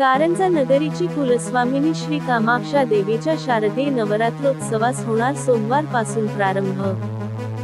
कारंजा नगरीची कुलस्वामिनी श्री कामाक्षा देवीच्या शारदीय नवरात्रोत्सवास होणार सोमवारपासून प्रारंभ.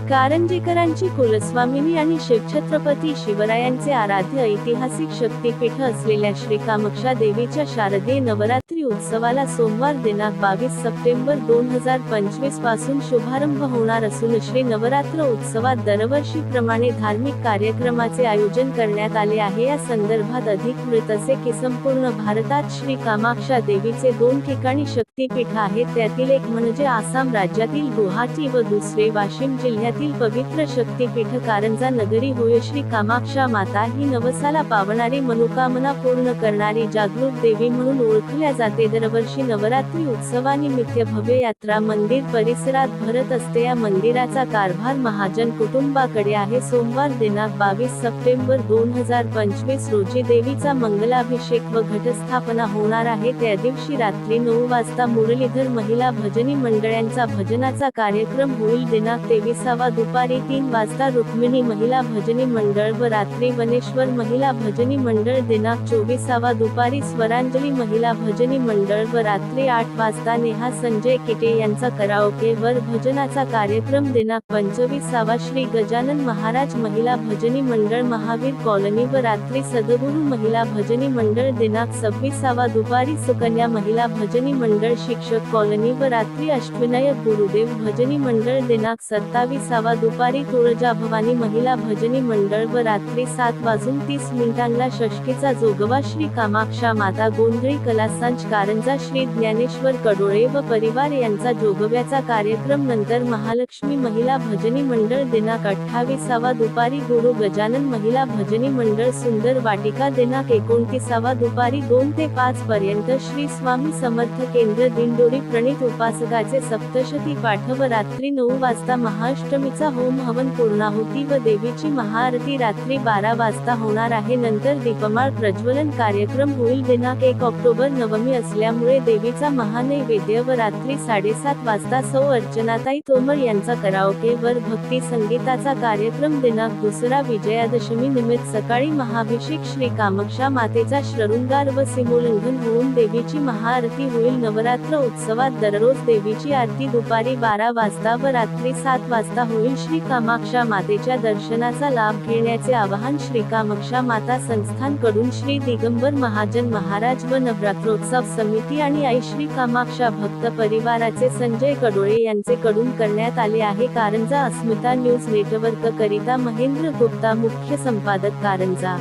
कारंजेकरांची कुलस्वामिनी आणि शिवछत्रपती शिवरायांचे आराध्य ऐतिहासिक शक्तीपीठ असलेल्या श्री कामक्षा देवीच्या शारदीय नवरात्री उत्सवाला सोमवार दिनांक बावीस सप्टेंबर दोन हजार पंचवीसपासून शुभारंभ होणार असून श्री नवरात्र उत्सवात दरवर्षीप्रमाणे धार्मिक कार्यक्रमाचे आयोजन करण्यात आले आहे. या संदर्भात अधिक वृत्त असे की संपूर्ण भारतात श्री कामाक्षा देवीचे दोन ठिकाणी शक्तीपीठ आहेत त्यातील एक म्हणजे आसाम राज्यातील गुवाहाटी व दुसरे वाशिम जिल्ह्यातील पवित्र शक्तीपीठ. कारंजा नगरी होय. श्री कामाक्षा माता ही नवसाला पावणारी मनोकामना पूर्ण करणारी जागरूक देवी म्हणून ओळखल्या जाते. दरवर्षी नवरात्री उत्सवानिमित्त भव्य यात्रा मंदिर परिसरात भरत असते. या मंदिराचा कारभार महाजन कुटुंबाकडे आहे. सोमवार दिनांक बावीस सप्टेंबर दोन हजार पंचवीस रोजी देवीचा मंगलाभिषेक व घटस्थापना होणार आहे. त्या दिवशी रात्री नऊ वाजता मुरलीधर महिला भजनी मंडळांचा भजनाचा कार्यक्रम होईल दिनांक तेविसावा दुपारी तीन वाजता रुक्मिणी महिला भजनी मंडळ व रात्री वनेश्वर महिला भजनी मंडळ दिनांक चोवीसावा दुपारी स्वरांजली महिला भजनी मंडळ व रात्री आठ वाजता नेहा संजय किटे यांचा कराओके वर भजनाचा कार्यक्रम दिनांक पंचवीसावा श्री गजानन महाराज महिला भजनी मंडळ महावीर कॉलनी व रात्री सदगुरु महिला भजनी मंडळ दिनांक सव्वीसावा दुपारी सुकन्या महिला भजनी मंडळ शिक्षक कॉलनी व रात्री अष्टविनायक गुरुदेव भजनी मंडळ दिनांक सत्तावीसावा दुपारी तुळजा भवानी महिला भजनी मंडळ व रात्री सात वाजून तीस मिनिटांना षष्टीचा जोगवा श्री कामाक्षा माता गोंधळी कलासांज कारंजा श्री ज्ञानेश्वर कडोळे व परिवार यांचा जोगव्याचा कार्यक्रम नंतर महालक्ष्मी महिला भजनी मंडळ दिनांक अठ्ठावीसावा दुपारी गुरु गजानन महिला भजनी मंडळ सुंदर वाटिका दिनांक एकोणतीसावा दुपारी दोन ते पाच पर्यंत श्री स्वामी समर्थ केंद्र दिंडोरी प्रणित उपासकाचे सप्तशती पाठ व रात्री नऊ वाजता महाअष्टमीचा होम हवन पूर्णाहुती व देवीची महाआरती रात्री बारा वाजता होणार आहे. नंतर दीपमाळ प्रज्वलन कार्यक्रम होईल. दिनांक एक ऑक्टोबर नवमी असल्यामुळे देवीचा महानैवेद्य व रात्री साडेसात वाजता सौ अर्चनाताई तोमर यांचा कराओके वर भक्ती संगीताचा कार्यक्रम. दिनांक दुसरा विजयादशमी निमित्त सकाळी महाभिषेक श्री कामाक्षा मातेचा श्रृंगार व सिमोल्लंघन होऊन देवीची महाआरती होईल. नवरात्र उत्सवात दररोज देवीची आरती दुपारी बारा वाजता व रात्री सात वाजता होईल श्री कामाक्षा मातेच्या दर्शनाचा लाभ घेण्याचे आवाहन श्री कामाक्षा माता संस्थानकडून श्री दिगंबर महाजन महाराज व नवरात्रोत्सव समिती आणि आई श्री कामाक्षा भक्त परिवाराचे संजय कडोळे यांचे कडून करण्यात आले आहे. कारंजा अस्मिता न्यूज नेटवर्क करिता महेंद्र गुप्ता मुख्य संपादक कारंजा